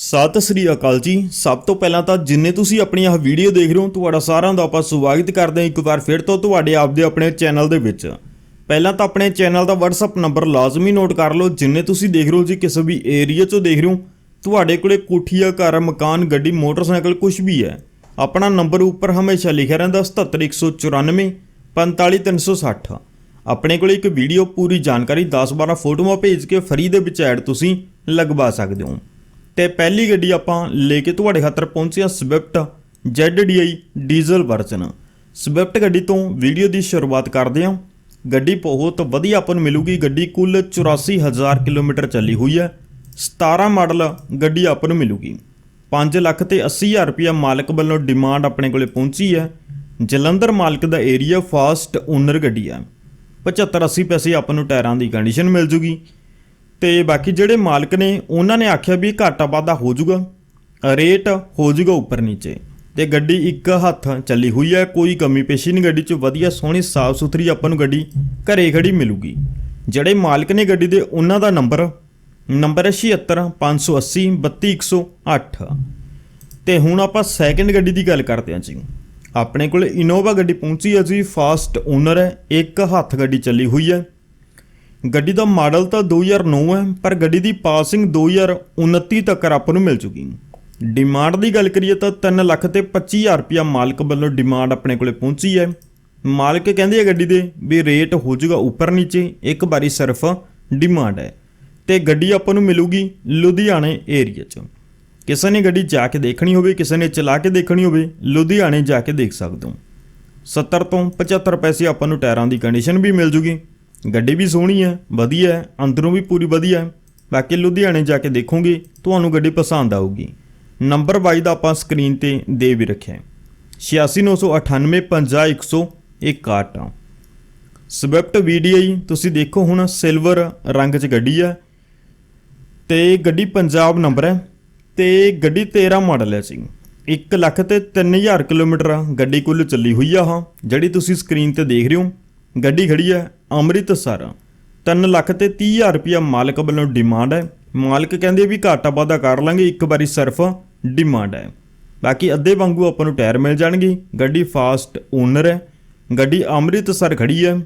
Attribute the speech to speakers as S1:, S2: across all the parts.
S1: ਸਤਿ ਸ੍ਰੀ ਅਕਾਲ ਜੀ। ਸਭ ਤੋਂ ਪਹਿਲਾਂ ਤਾਂ ਜਿੰਨੇ ਤੁਸੀਂ ਆਪਣੀ ਇਹ ਵੀਡੀਓ ਦੇਖ ਰਹੇ ਹੋ, ਤੁਹਾਡਾ ਸਾਰਿਆਂ ਦਾ ਆਪਾਂ ਸਵਾਗਤ ਕਰਦੇ ਹਾਂ ਇੱਕ ਵਾਰ ਫਿਰ ਤੋਂ ਤੁਹਾਡੇ ਆਪਦੇ ਆਪਣੇ ਚੈਨਲ ਦੇ ਵਿੱਚ। ਪਹਿਲਾਂ ਤਾਂ ਆਪਣੇ ਚੈਨਲ ਦਾ WhatsApp ਨੰਬਰ ਲਾਜ਼ਮੀ ਨੋਟ ਕਰ ਲਓ। ਜਿੰਨੇ ਤੁਸੀਂ ਦੇਖ ਰਹੇ ਹੋ ਜੀ, ਕਿਸੇ ਵੀ ਏਰੀਆ 'ਚੋਂ ਦੇਖ ਰਹੇ ਹੋ, ਤੁਹਾਡੇ ਕੋਲੇ ਕੋਠੀਆ, ਘਰ, ਮਕਾਨ, ਗੱਡੀ, ਮੋਟਰਸਾਈਕਲ ਕੁਝ ਵੀ ਹੈ, ਆਪਣਾ ਨੰਬਰ ਉੱਪਰ ਹਮੇਸ਼ਾ ਲਿਖਿਆ ਰਹਿੰਦਾ 77194 45360 ਆਪਣੇ ਕੋਲੇ ਇੱਕ ਵੀਡੀਓ ਪੂਰੀ ਜਾਣਕਾਰੀ 10-12 ਫੋਟੋਆਂ ਭੇਜ ਕੇ ਫਰੀ ਦੇ ਵਿੱਚ ਐਡ ਤੁਸੀਂ ਲਗਵਾ ਸਕਦੇ ਹੋ। ਤੇ ਪਹਿਲੀ ਗੱਡੀ ਆਪਾਂ ਲੈ ਕੇ ਤੁਹਾਡੇ ਖਾਤਰ ਪਹੁੰਚਿਆ Swift ZDI diesel version. Swift ਗੱਡੀ ਤੋਂ ਵੀਡੀਓ ਦੀ ਸ਼ੁਰੂਆਤ ਕਰਦੇ ਹਾਂ। ਗੱਡੀ ਬਹੁਤ ਵਧੀਆ ਆਪਾਂ ਨੂੰ ਮਿਲੂਗੀ। ਗੱਡੀ ਕੁੱਲ 84000 ਕਿਲੋਮੀਟਰ ਚੱਲੀ ਹੋਈ ਹੈ। 17 ਮਾਡਲ ਗੱਡੀ ਆਪਾਂ ਨੂੰ ਮਿਲੂਗੀ। 5 ਲੱਖ ਤੇ 80000 ਰੁਪਇਆ ਮਾਲਕ ਵੱਲੋਂ ਡਿਮਾਂਡ ਆਪਣੇ ਕੋਲੇ ਪਹੁੰਚੀ ਹੈ। ਜਲੰਧਰ ਮਾਲਕ ਦਾ ਏਰੀਆ ਫਾਸਟ ਓਨਰ ਗੱਡੀ ਹੈ। 75 80 ਪੈਸੇ ਆਪਾਂ ਨੂੰ ਟਾਇਰਾਂ ਦੀ ਕੰਡੀਸ਼ਨ ਮਿਲ ਜੂਗੀ। ਤੇ ਬਾਕੀ ਜਿਹੜੇ ਮਾਲਕ ਨੇ, ਉਹਨਾਂ ਨੇ ਆਖਿਆ ਵੀ ਘਾਟਾ ਵਾਧਾ ਹੋ ਜਾਊਗਾ। ਰੇਟ ਹੋ ਜਾਊਗਾ ਉੱਪਰ ਨੀਚੇ। ਤੇ ਗੱਡੀ ਇੱਕ ਹੱਥ ਚੱਲੀ ਹੋਈ ਹੈ, ਕੋਈ ਕਮੀ ਪੇਸ਼ੀ ਨਹੀਂ ਗੱਡੀ 'ਚ। ਵਧੀਆ ਸੋਹਣੀ ਸਾਫ਼ ਸੁਥਰੀ ਆਪਾਂ ਨੂੰ ਗੱਡੀ ਘਰੇ ਖੜੀ ਮਿਲੂਗੀ। ਜਿਹੜੇ ਮਾਲਕ ਨੇ ਗੱਡੀ ਦੇ, ਉਹਨਾਂ ਦਾ ਨੰਬਰ ਨੰਬਰ ਹੈ 76 580 32108 ਤੇ ਹੁਣ ਆਪਾਂ ਸੈਕਿੰਡ ਗੱਡੀ ਦੀ ਗੱਲ ਕਰਦੇ ਹਾਂ ਜੀ। ਆਪਣੇ ਕੋਲ ਇਨੋਵਾ ਗੱਡੀ ਪਹੁੰਚੀ ਹੈ ਜੀ ਫਾਸਟ ਓਨਰ ਹੈ, ਇੱਕ ਹੱਥ ਗੱਡੀ ਚੱਲੀ ਹੋਈ ਹੈ। ਗੱਡੀ ਦਾ ਮਾਡਲ ਤਾਂ 2009 ਹੈ, ਪਰ ਗੱਡੀ ਦੀ ਪਾਸਿੰਗ 2029 ਤੱਕ ਆਪਾਂ ਨੂੰ ਮਿਲ ਚੁੱਕੀ। ਡਿਮਾਂਡ ਦੀ ਗੱਲ ਕਰੀਏ ਤਾਂ 3 ਲੱਖ ਤੇ 25000 ਰੁਪਇਆ ਮਾਲਕ ਵੱਲੋਂ ਡਿਮਾਂਡ ਆਪਣੇ ਕੋਲੇ ਪਹੁੰਚੀ ਹੈ। ਮਾਲਕ ਕਹਿੰਦੇ ਆ ਗੱਡੀ ਦੇ ਵੀ ਰੇਟ ਹੋ ਜਾਊਗਾ ਉੱਪਰ ਨੀਚੇ, ਇੱਕ ਵਾਰੀ ਸਿਰਫ ਡਿਮਾਂਡ ਹੈ। ਤੇ ਗੱਡੀ ਆਪਾਂ ਨੂੰ ਮਿਲੂਗੀ ਲੁਧਿਆਣੇ ਏਰੀਆ 'ਚ। ਕਿਸੇ ਨੇ ਗੱਡੀ ਜਾ ਕੇ ਦੇਖਣੀ ਹੋਵੇ, ਕਿਸੇ ਨੇ ਚਲਾ ਕੇ ਦੇਖਣੀ ਹੋਵੇ, ਲੁਧਿਆਣੇ ਜਾ ਕੇ ਦੇਖ ਸਕਦੇ ਹੋ। 70 ਤੋਂ 75 ਪੈਸੇ ਆਪਾਂ ਨੂੰ ਟਾਇਰਾਂ ਦੀ ਕੰਡੀਸ਼ਨ ਵੀ ਮਿਲ ਜੂਗੀ। ਗੱਡੀ ਵੀ ਸੋਹਣੀ ਹੈ ਵਧੀਆ ਹੈ ਅੰਦਰੋਂ ਵੀ ਪੂਰੀ ਵਧੀਆ ਹੈ ਬਾਕੀ ਲੁਧਿਆਣੇ ਜਾ ਕੇ ਦੇਖੋਗੇ, ਤੁਹਾਨੂੰ ਗੱਡੀ ਪਸੰਦ ਆਊਗੀ। ਨੰਬਰ ਵਾਈਜ਼ ਦਾ ਆਪਾਂ ਸਕਰੀਨ ਤੇ ਦੇ ਵੀ ਰੱਖਿਆ ਹੈ। 8698550161 ਸਵਿਫਟ VDI ਤੁਸੀਂ ਦੇਖੋ ਹੁਣ ਸਿਲਵਰ ਰੰਗ 'ਚ ਗੱਡੀ ਹੈ ਤੇ ਗੱਡੀ ਪੰਜਾਬ ਨੰਬਰ ਹੈ। ਤੇ ਗੱਡੀ 13 ਮਾਡਲ ਹੈ ਸੀ 1 ਲੱਖ ਤੇ 3000 ਕਿਲੋਮੀਟਰ ਗੱਡੀ ਕੁੱਲ ਚੱਲੀ ਹੋਈ ਆ ਹਾਂ ਜਿਹੜੀ ਤੁਸੀਂ ਸਕਰੀਨ ਤੇ ਦੇਖ ਰਹੇ ਹੋ। ਗੱਡੀ ਖੜੀ ਹੈ ਅੰਮ੍ਰਿਤਸਰ। 3 ਲੱਖ ਤੇ 30000 ਰੁਪਇਆ ਮਾਲਕ ਵੱਲੋਂ ਡਿਮਾਂਡ ਹੈ। ਮਾਲਕ ਕਹਿੰਦੇ ਵੀ ਘਾਟਾ ਵਾਧਾ ਕਰ ਲਾਂਗੇ, ਇੱਕ ਵਾਰੀ ਸਿਰਫ ਡਿਮਾਂਡ ਹੈ। ਬਾਕੀ ਅੱਧੇ ਵਾਂਗੂ ਆਪਾਂ ਨੂੰ ਟਾਇਰ ਮਿਲ ਜਾਣਗੇ। ਗੱਡੀ ਫਾਸਟ ਓਨਰ ਹੈ। ਗੱਡੀ ਅੰਮ੍ਰਿਤਸਰ ਖੜੀ ਹੈ।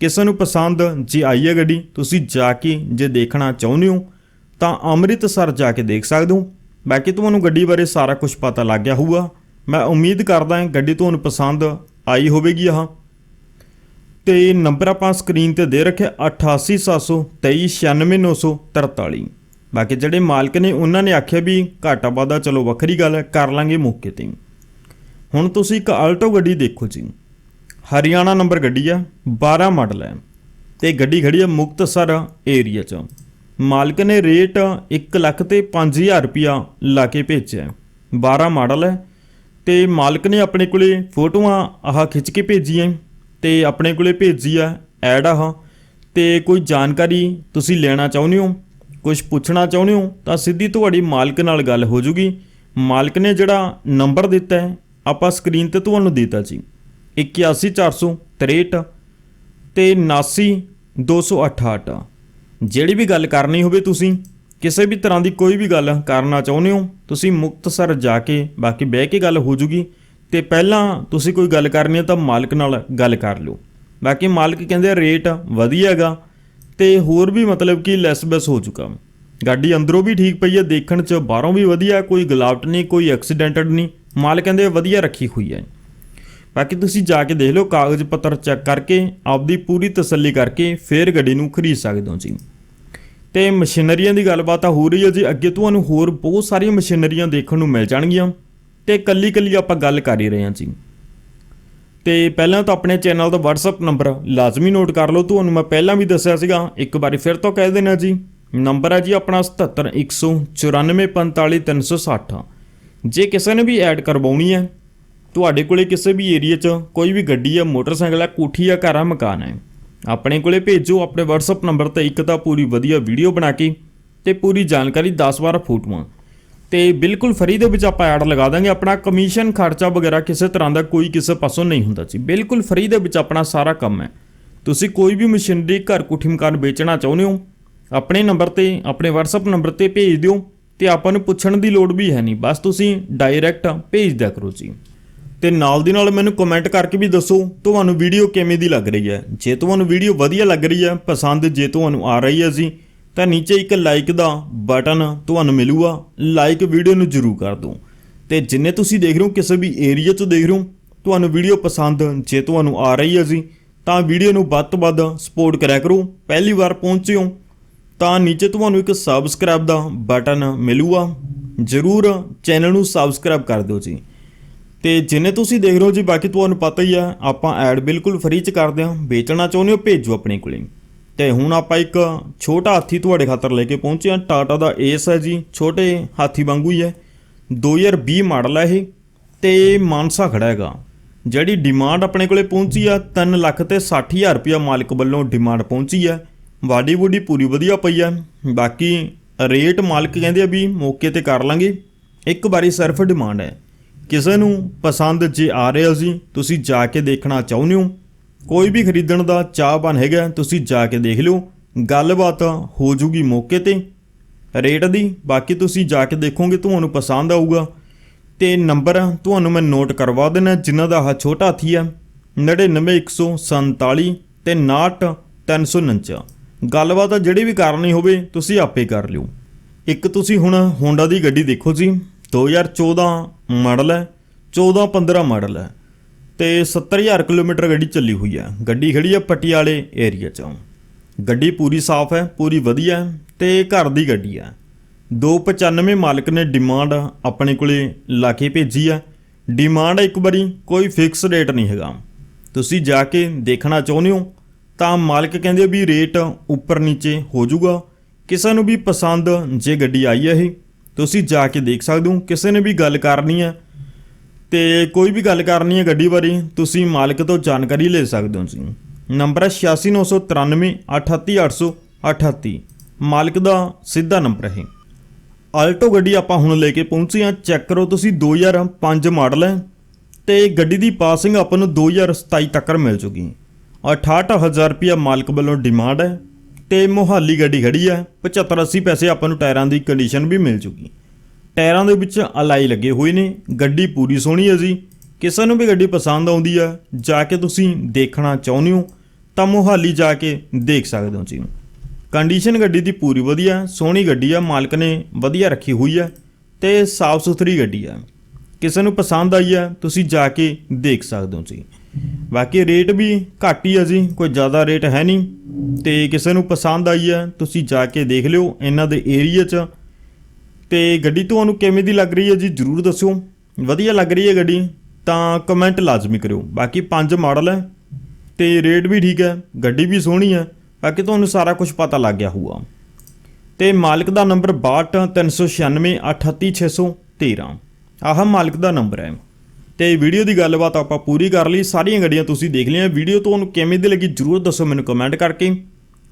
S1: ਕਿਸੇ ਨੂੰ ਪਸੰਦ ਜੇ ਆਈ ਹੈ ਗੱਡੀ, ਤੁਸੀਂ ਜਾ ਕੇ ਜੇ ਦੇਖਣਾ ਚਾਹੁੰਦੇ ਹੋ, ਤਾਂ ਅੰਮ੍ਰਿਤਸਰ ਜਾ ਕੇ ਦੇਖ ਸਕਦੇ ਹੋ। ਬਾਕੀ ਤੁਹਾਨੂੰ ਗੱਡੀ ਬਾਰੇ ਸਾਰਾ ਕੁਝ ਪਤਾ ਲੱਗ ਗਿਆ ਹੋਊਗਾ। ਮੈਂ ਉਮੀਦ ਕਰਦਾ ਹਾਂ ਗੱਡੀ ਤੁਹਾਨੂੰ ਪਸੰਦ ਆਈ ਹੋਵੇਗੀ ਆਹ। ਤੇ ਨੰਬਰ ਆਪਾਂ ਸਕਰੀਨ ਤੇ ਦੇ ਰੱਖਿਆ 8872396943 ਬਾਕੀ ਜਿਹੜੇ ਮਾਲਕ ਨੇ, ਉਹਨਾਂ ਨੇ ਆਖਿਆ ਵੀ ਘਾਟਾ ਵਾਧਾ, ਚਲੋ ਵੱਖਰੀ ਗੱਲ ਹੈ, ਕਰ ਲਾਂਗੇ ਮੌਕੇ ਤੇ। ਹੁਣ ਤੁਸੀਂ ਇੱਕ ਆਲਟੋ ਗੱਡੀ ਦੇਖੋ ਜੀ। ਹਰਿਆਣਾ ਨੰਬਰ ਗੱਡੀ ਆ 12 ਮਾਡਲ ਹੈ। ਤੇ ਗੱਡੀ ਖੜੀ ਹੈ ਮੁਕਤਸਰ ਏਰੀਆ 'ਚ। ਮਾਲਕ ਨੇ ਰੇਟ 1 ਲੱਖ ਤੇ 5000 ਰੁਪਿਆ ਲਾ ਕੇ ਭੇਜਿਆ ਹੈ। 12 ਮਾਡਲ ਹੈ। ਤੇ ਮਾਲਕ ਨੇ ਆਪਣੇ ਕੋਲੇ ਫੋਟੋਆਂ ਆਹ ਖਿੱਚ ਕੇ ਭੇਜੀਆਂ ਤੇ ਆਪਣੇ ਕੋਲੇ ਭੇਜੀ ਆ ਐਡ ਆਹ ਤੇ ਕੋਈ ਜਾਣਕਾਰੀ ਤੁਸੀਂ ਲੈਣਾ ਚਾਹੁੰਦੇ ਹੋ ਕੁਝ ਪੁੱਛਣਾ ਚਾਹੁੰਦੇ ਹੋ, ਤਾਂ ਸਿੱਧੀ ਤੁਹਾਡੀ ਮਾਲਕ ਨਾਲ ਗੱਲ ਹੋ ਜੂਗੀ। ਮਾਲਕ ਨੇ ਜਿਹੜਾ ਨੰਬਰ ਦਿੱਤਾ ਹੈ, ਆਪਾਂ ਸਕਰੀਨ ਤੇ ਤੁਹਾਨੂੰ ਦਿੱਤਾ ਜੀ। 81463 ਤੇ 79268 ਜਿਹੜੀ ਵੀ ਗੱਲ ਕਰਨੀ ਹੋਵੇ ਤੁਸੀਂ, ਕਿਸੇ ਵੀ ਤਰ੍ਹਾਂ ਦੀ ਕੋਈ ਵੀ ਗੱਲ ਕਰਨਾ ਚਾਹੁੰਦੇ ਹੋ, ਤੁਸੀਂ ਮੁਕਤਸਰ ਜਾ ਕੇ ਬਾਕੀ ਬਹਿ ਕੇ ਗੱਲ ਹੋ ਜੂਗੀ। ਤੇ ਪਹਿਲਾਂ ਤੁਸੀਂ ਕੋਈ ਗੱਲ ਕਰਨੀ ਹੈ ਤਾਂ ਮਾਲਕ ਨਾਲ ਗੱਲ ਕਰ ਲਿਓ। ਬਾਕੀ ਮਾਲਕ ਕਹਿੰਦੇ ਰੇਟ ਵਧੀਆ ਹੈਗਾ ਤੇ ਹੋਰ ਵੀ ਮਤਲਬ ਕਿ ਲੈਸ ਬੈਸ ਹੋ ਚੁੱਕਾ। ਗੱਡੀ ਅੰਦਰੋਂ ਵੀ ਠੀਕ ਪਈ ਹੈ, ਦੇਖਣ 'ਚ ਬਾਹਰੋਂ ਵੀ ਵਧੀਆ, ਕੋਈ ਗਲਾਵਟ ਨਹੀਂ, ਕੋਈ ਐਕਸੀਡੈਂਟਡ ਨਹੀਂ, ਮਾਲਕ ਕਹਿੰਦੇ ਵਧੀਆ ਰੱਖੀ ਹੋਈ ਹੈ। ਬਾਕੀ ਤੁਸੀਂ ਜਾ ਕੇ ਦੇਖ ਲਓ, ਕਾਗਜ਼ ਪੱਤਰ ਚੈੱਕ ਕਰਕੇ, ਆਪਦੀ ਪੂਰੀ ਤਸੱਲੀ ਕਰਕੇ ਫੇਰ ਗੱਡੀ ਨੂੰ ਖਰੀਦ ਸਕਦੇ ਹੋ ਜੀ। ਤੇ ਮਸ਼ੀਨਰੀਆਂ ਦੀ ਗੱਲਬਾਤ ਤਾਂ ਹੋ ਰਹੀ ਹੈ ਜੀ, ਅੱਗੇ ਤੁਹਾਨੂੰ ਹੋਰ ਬਹੁਤ ਸਾਰੀਆਂ ਮਸ਼ੀਨਰੀਆਂ ਦੇਖਣ ਨੂੰ ਮਿਲ ਜਾਣਗੀਆਂ। ਤੇ ਕੱਲੀ ਕੱਲੀ ਆਪਾਂ ਗੱਲ ਕਰ ਹੀ ਰਹੇ ਹਾਂ ਜੀ। ਤੇ ਪਹਿਲਾਂ ਤਾਂ ਆਪਣੇ ਚੈਨਲ ਦਾ WhatsApp ਨੰਬਰ ਲਾਜ਼ਮੀ ਨੋਟ ਕਰ ਲਓ, ਤੁਹਾਨੂੰ ਮੈਂ ਪਹਿਲਾਂ ਵੀ ਦੱਸਿਆ ਸੀਗਾ, ਇੱਕ ਵਾਰੀ ਫਿਰ ਤੋਂ ਕਹਿ ਦੇਣਾ ਜੀ। ਨੰਬਰ ਹੈ ਜੀ ਆਪਣਾ 7714945360 ਜੇ ਕਿਸੇ ਨੇ ਵੀ ਐਡ ਕਰਵਾਉਣੀ ਹੈ, ਤੁਹਾਡੇ ਕੋਲੇ ਕਿਸੇ ਵੀ ਏਰੀਆ 'ਚ ਕੋਈ ਵੀ ਗੱਡੀ ਆ ਮੋਟਰਸਾਈਕਲ ਹੈ, ਕੋਠੀ ਆ ਘਰ ਹੈ, ਮਕਾਨ ਹੈ, ਆਪਣੇ ਕੋਲੇ ਭੇਜੋ ਆਪਣੇ WhatsApp ਨੰਬਰ ਤੇ ਇੱਕ ਤਾਂ ਪੂਰੀ ਵਧੀਆ ਵੀਡੀਓ ਬਣਾ ਕੇ ਤੇ ਪੂਰੀ ਜਾਣਕਾਰੀ 10-12 ਫੋਟੋਆਂ। ਤੇ ਬਿਲਕੁਲ ਫਰੀ ਦੇ ਵਿੱਚ ਆਪਾਂ ਐਡ ਲਗਾ ਦਾਂਗੇ। ਆਪਣਾ ਕਮਿਸ਼ਨ ਖਰਚਾ ਵਗੈਰਾ ਕਿਸੇ ਤਰ੍ਹਾਂ ਦਾ ਕੋਈ ਕਿਸੇ ਪਾਸੋਂ ਨਹੀਂ ਹੁੰਦਾ ਜੀ। ਬਿਲਕੁਲ ਫਰੀ ਦੇ ਵਿੱਚ ਆਪਣਾ ਸਾਰਾ ਕੰਮ ਹੈ। ਤੁਸੀਂ ਕੋਈ ਵੀ ਮਸ਼ੀਨਰੀ ਘਰ ਕੋਠੀ ਮਕਾਨ ਵੇਚਣਾ ਚਾਹੁੰਦੇ ਹੋ, ਆਪਣੇ ਨੰਬਰ ਤੇ, ਆਪਣੇ WhatsApp ਨੰਬਰ ਤੇ ਭੇਜ ਦਿਓ ਤੇ ਆਪਾਂ ਨੂੰ ਪੁੱਛਣ ਦੀ ਲੋੜ ਵੀ ਹੈ ਨਹੀਂ। ਬਸ ਤੁਸੀਂ ਡਾਇਰੈਕਟ ਭੇਜ ਦਿਆ ਕਰੋ ਜੀ। ਤੇ ਨਾਲ ਦੀ ਨਾਲ ਮੈਨੂੰ ਕਮੈਂਟ ਕਰਕੇ ਵੀ ਦੱਸੋ, ਤੁਹਾਨੂੰ ਵੀਡੀਓ ਕਿਵੇਂ ਦੀ ਲੱਗ ਰਹੀ ਹੈ? ਜੇ ਤੁਹਾਨੂੰ ਵੀਡੀਓ ਵਧੀਆ ਲੱਗ ਰਹੀ ਹੈ, ਪਸੰਦ ਜੇ ਤੁਹਾਨੂੰ ਆ ਰਹੀ ਹੈ ਜੀ ਤਾਂ ਨੀਚੇ ਇੱਕ ਲਾਈਕ ਦਾ ਬਟਨ ਤੁਹਾਨੂੰ ਮਿਲੂਗਾ। ਲਾਈਕ ਵੀਡੀਓ ਨੂੰ ਜ਼ਰੂਰ ਕਰ ਦਿਓ। ਤੇ ਜਿੰਨੇ ਤੁਸੀਂ ਦੇਖ ਰਹੇ ਹੋ, ਕਿਸੇ ਵੀ ਏਰੀਆ 'ਚ ਦੇਖ ਰਹੇ ਹੋ, ਤੁਹਾਨੂੰ ਵੀਡੀਓ ਪਸੰਦ ਜੇ ਤੁਹਾਨੂੰ ਆ ਰਹੀ ਹੈ ਜੀ, ਤਾਂ ਵੀਡੀਓ ਨੂੰ ਵੱਧ ਤੋਂ ਵੱਧ ਸਪੋਰਟ ਕਰਿਆ ਕਰੋ। ਪਹਿਲੀ ਵਾਰ ਪਹੁੰਚੇ ਹੋ, ਤਾਂ ਨੀਚੇ ਤੁਹਾਨੂੰ ਇੱਕ ਸਬਸਕ੍ਰਾਈਬ ਦਾ ਬਟਨ ਮਿਲੂਗਾ। ਜ਼ਰੂਰ ਚੈਨਲ ਨੂੰ ਸਬਸਕ੍ਰਾਈਬ ਕਰ ਦਿਓ ਜੀ। ਤੇ ਜਿੰਨੇ ਤੁਸੀਂ ਦੇਖ ਰਹੇ ਹੋ ਜੀ, ਬਾਕੀ ਤੁਹਾਨੂੰ ਪਤਾ ਹੀ ਆ ਆਪਾਂ ਐਡ ਬਿਲਕੁਲ ਫ੍ਰੀ ਚ ਕਰਦੇ ਹਾਂ। ਵੇਚਣਾ ਚਾਹੁੰਦੇ ਹੋ, ਭੇਜੋ ਆਪਣੇ ਕੋਲੇ। ਤੇ ਹੁਣ ਆਪਾਂ ਇੱਕ ਛੋਟਾ ਹਾਥੀ ਤੁਹਾਡੇ ਖਾਤਰ ਲੈ ਕੇ ਪਹੁੰਚੇ ਹਾਂ। ਟਾਟਾ ਦਾ ਏਸ ਹੈ ਜੀ, ਛੋਟੇ ਹਾਥੀ ਵਾਂਗੂ ਹੀ ਹੈ। 2020 ਮਾਡਲ ਹੈ ਇਹ ਤੇ ਮਾਨਸਾ ਖੜਾ ਹੈਗਾ। ਜਿਹੜੀ ਡਿਮਾਂਡ ਆਪਣੇ ਕੋਲੇ ਪਹੁੰਚੀ ਆ 3 ਲੱਖ ਤੇ 60000 ਰੁਪਇਆ ਮਾਲਕ ਵੱਲੋਂ ਡਿਮਾਂਡ ਪਹੁੰਚੀ ਹੈ ਵਾਡੀ ਵੂਡੀ ਪੂਰੀ ਵਧੀਆ ਪਈ ਆ। ਬਾਕੀ ਰੇਟ ਮਾਲਕ ਕਹਿੰਦੇ ਆ ਵੀ ਮੌਕੇ ਤੇ ਕਰ ਲਾਂਗੇ। ਇੱਕ ਵਾਰੀ ਸਿਰਫ ਡਿਮਾਂਡ ਹੈ। ਕਿਸੇ ਨੂੰ ਪਸੰਦ ਜੇ ਆ ਰਿਹਾ ਸੀ, ਤੁਸੀਂ ਜਾ ਕੇ ਦੇਖਣਾ ਚਾਹੁੰਦੇ ਹੋ। ਕੋਈ ਵੀ ਖਰੀਦਣ ਦਾ ਚਾਹਵਾਨ ਹੈਗਾ, ਤੁਸੀਂ ਜਾ ਕੇ ਦੇਖ ਲਿਓ। ਗੱਲਬਾਤ ਹੋ ਜੂਗੀ ਮੌਕੇ ਤੇ। ਰੇਟ ਦੀ ਬਾਕੀ ਤੁਸੀਂ ਜਾ ਕੇ ਦੇਖੋਗੇ, ਤੁਹਾਨੂੰ ਪਸੰਦ ਆਊਗਾ। ਤੇ ਨੰਬਰ ਤੁਹਾਨੂੰ ਮੈਂ ਨੋਟ ਕਰਵਾ ਦੇਣਾ ਜਿਨ੍ਹਾਂ ਦਾ ਆਹ ਛੋਟਾ ਹਾਥੀ ਆ। 99147 ਤੇ 69349 ਗੱਲਬਾਤ ਜਿਹੜੀ ਵੀ ਕਰਨੀ ਹੋਵੇ, ਤੁਸੀਂ ਆਪੇ ਕਰ ਲਿਓ। ਇੱਕ ਤੁਸੀਂ ਹੁਣ ਹੋਂਡਾ ਦੀ ਗੱਡੀ ਦੇਖੋ ਜੀ। 2014 ਮਾਡਲ ਹੈ 14 15 ਮਾਡਲ ਹੈ। ਤੇ 70000 ਕਿਲੋਮੀਟਰ ਗੱਡੀ ਚੱਲੀ ਹੋਈ ਹੈ ਗੱਡੀ ਖੜੀ ਆ ਪਟਿਆਲੇ ਏਰੀਆ 'ਚੋਂ। ਗੱਡੀ ਪੂਰੀ ਸਾਫ਼ ਹੈ, ਪੂਰੀ ਵਧੀਆ ਹੈ ਤੇ ਘਰ ਦੀ ਗੱਡੀ ਹੈ 295 ਮਾਲਕ ਨੇ ਡਿਮਾਂਡ ਆਪਣੇ ਕੋਲੇ ਲਾ ਕੇ ਭੇਜੀ ਹੈ ਡਿਮਾਂਡ ਇੱਕ ਵਾਰੀ ਕੋਈ ਫਿਕਸ ਰੇਟ ਨਹੀਂ ਹੈਗਾ। ਤੁਸੀਂ ਜਾ ਕੇ ਦੇਖਣਾ ਚਾਹੁੰਦੇ ਹੋ ਤਾਂ ਮਾਲਕ ਕਹਿੰਦੇ ਵੀ ਰੇਟ ਉੱਪਰ ਨੀਚੇ ਹੋ ਜਾਊਗਾ। ਕਿਸੇ ਨੂੰ ਵੀ ਪਸੰਦ ਜੇ ਗੱਡੀ ਆਈ ਹੈ ਇਹ, ਤੁਸੀਂ ਜਾ ਕੇ ਦੇਖ ਸਕਦੇ ਹੋ। ਕਿਸੇ ਨੇ ਵੀ ਗੱਲ ਕਰਨੀ ਹੈ ਤੇ ਕੋਈ ਵੀ ਗੱਲ ਕਰਨੀ ਹੈ ਗੱਡੀ ਬਾਰੇ, ਤੁਸੀਂ ਮਾਲਕ ਤੋਂ ਜਾਣਕਾਰੀ ਲੈ ਸਕਦੇ ਹੋ ਜੀ। ਨੰਬਰ ਹੈ 869993 38838 ਮਾਲਕ ਦਾ ਸਿੱਧਾ ਨੰਬਰ ਹੈ। ਆਲਟੋ ਗੱਡੀ ਆਪਾਂ ਹੁਣ ਲੈ ਕੇ ਪਹੁੰਚੇ ਹਾਂ। ਚੈੱਕ ਕਰੋ ਤੁਸੀਂ 2005 ਮਾਡਲ ਹੈ ਤੇ ਗੱਡੀ ਦੀ ਪਾਸਿੰਗ ਆਪਾਂ ਨੂੰ 2027 ਤੱਕ ਮਿਲ ਜੂਗੀ। 68000 ਰੁਪਇਆ ਮਾਲਕ ਵੱਲੋਂ ਡਿਮਾਂਡ ਹੈ ਤੇ ਮੋਹਾਲੀ ਗੱਡੀ ਖੜੀ ਹੈ। 75 80 ਪੈਸੇ ਆਪਾਂ ਨੂੰ ਟਾਇਰਾਂ ਦੀ ਕੰਡੀਸ਼ਨ ਵੀ ਮਿਲ ਜੂਗੀ। ਟਾਇਰਾਂ ਦੇ ਵਿੱਚ ਅਲਾਈ ਲੱਗੇ ਹੋਏ ਨੇ, ਗੱਡੀ ਪੂਰੀ ਸੋਹਣੀ ਹੈ ਜੀ। ਕਿਸੇ ਨੂੰ ਵੀ ਗੱਡੀ ਪਸੰਦ ਆਉਂਦੀ ਆ, ਜਾ ਕੇ ਤੁਸੀਂ ਦੇਖਣਾ ਚਾਹੁੰਦੇ ਹੋ, ਤਾਂ ਮੋਹਾਲੀ ਜਾ ਕੇ ਦੇਖ ਸਕਦੇ ਹੋ ਜੀ। ਕੰਡੀਸ਼ਨ ਗੱਡੀ ਦੀ ਪੂਰੀ ਵਧੀਆ, ਸੋਹਣੀ ਗੱਡੀ ਆ, ਮਾਲਕ ਨੇ ਵਧੀਆ ਰੱਖੀ ਹੋਈ ਹੈ ਤੇ ਸਾਫ਼ ਸੁਥਰੀ ਗੱਡੀ ਆ। ਕਿਸੇ ਨੂੰ ਪਸੰਦ ਆਈ ਹੈ ਤੁਸੀਂ ਜਾ ਕੇ ਦੇਖ ਸਕਦੇ ਹੋ ਜੀ। ਬਾਕੀ ਰੇਟ ਵੀ ਘੱਟ ਹੀ ਹੈ ਜੀ, ਕੋਈ ਜ਼ਿਆਦਾ ਰੇਟ ਹੈ ਨਹੀਂ। ਤੇ ਕਿਸੇ ਨੂੰ ਪਸੰਦ ਆਈ ਹੈ ਤੁਸੀਂ ਜਾ ਕੇ ਦੇਖ ਲਿਓ, ਇਹਨਾਂ ਦੇ ਏਰੀਆ 'ਚ ਤੇ ਗੱਡੀ ਤੁਹਾਨੂੰ ਕਿਵੇਂ ਦੀ ਲੱਗ ਰਹੀ ਹੈ ਜੀ? ਜਰੂਰ ਦੱਸਿਓ। ਵਧੀਆ ਲੱਗ ਰਹੀ ਹੈ ਗੱਡੀ, ਤਾਂ ਕਮੈਂਟ ਲਾਜ਼ਮੀ ਕਰਿਓ। ਬਾਕੀ ਪੰਜ ਮਾਡਲ ਹੈ ਤੇ ਰੇਟ ਵੀ ਠੀਕ ਹੈ, ਗੱਡੀ ਵੀ ਸੋਹਣੀ ਹੈ, ਬਾਕੀ ਤੁਹਾਨੂੰ ਸਾਰਾ ਕੁਝ ਪਤਾ ਲੱਗ ਗਿਆ ਹੋਊਗਾ। ਤੇ ਮਾਲਕ ਦਾ ਨੰਬਰ 6230988613 ਆਹ ਮਾਲਕ ਦਾ ਨੰਬਰ ਹੈ। ਤੇ ਵੀਡੀਓ ਦੀ ਗੱਲਬਾਤ ਆਪਾਂ ਪੂਰੀ ਕਰ ਲਈ। ਸਾਰੀਆਂ ਗੱਡੀਆਂ ਤੁਸੀਂ ਦੇਖ ਲਈਆਂ। ਵੀਡੀਓ ਤੁਹਾਨੂੰ ਕਿਵੇਂ ਦੀ ਲੱਗੀ ਜਰੂਰ ਦੱਸੋ ਮੈਨੂੰ ਕਮੈਂਟ ਕਰਕੇ।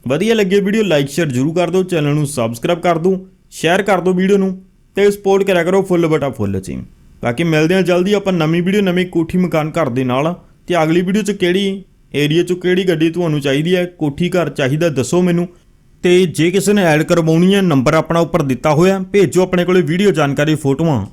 S1: ਵਧੀਆ ਲੱਗੇ ਵੀਡੀਓ ਲਾਈਕ ਸ਼ੇਅਰ ਜਰੂਰ ਕਰ ਦਿਓ। ਚੈਨਲ ਨੂੰ ਸਬਸਕ੍ਰਾਈਬ ਕਰ ਦਿਓ। ਸ਼ੇਅਰ ਕਰ ਦਿਓ ਵੀਡੀਓ ਨੂੰ ਤੇ ਸਪੋਰਟ ਕਰਿਆ ਕਰੋ ਫੁੱਲ ਬਟਾ ਫੁੱਲ ਚ ਬਾਕੀ ਮਿਲਦੇ ਹਾਂ ਜਲਦੀ ਆਪਾਂ ਨਵੀਂ ਵੀਡੀਓ, ਨਵੀਂ ਕੋਠੀ ਮਕਾਨ ਘਰ ਦੇ ਨਾਲ। ਤੇ ਅਗਲੀ ਵੀਡੀਓ ਚ ਕਿਹੜੀ ਏਰੀਆ ਚ ਕਿਹੜੀ ਗੱਡੀ ਤੁਹਾਨੂੰ ਚਾਹੀਦੀ ਹੈ, ਕੋਠੀ ਘਰ ਚਾਹੀਦਾ ਦੱਸੋ ਮੈਨੂੰ। ਤੇ ਜੇ ਕਿਸੇ ਨੇ ਐਡ ਕਰਵਾਉਣੀ ਹੈ ਨੰਬਰ ਆਪਣਾ ਉੱਪਰ ਦਿੱਤਾ ਹੋਇਆ, ਭੇਜੋ ਆਪਣੇ ਕੋਲੇ ਵੀਡੀਓ ਜਾਣਕਾਰੀ ਫੋਟੋਆਂ।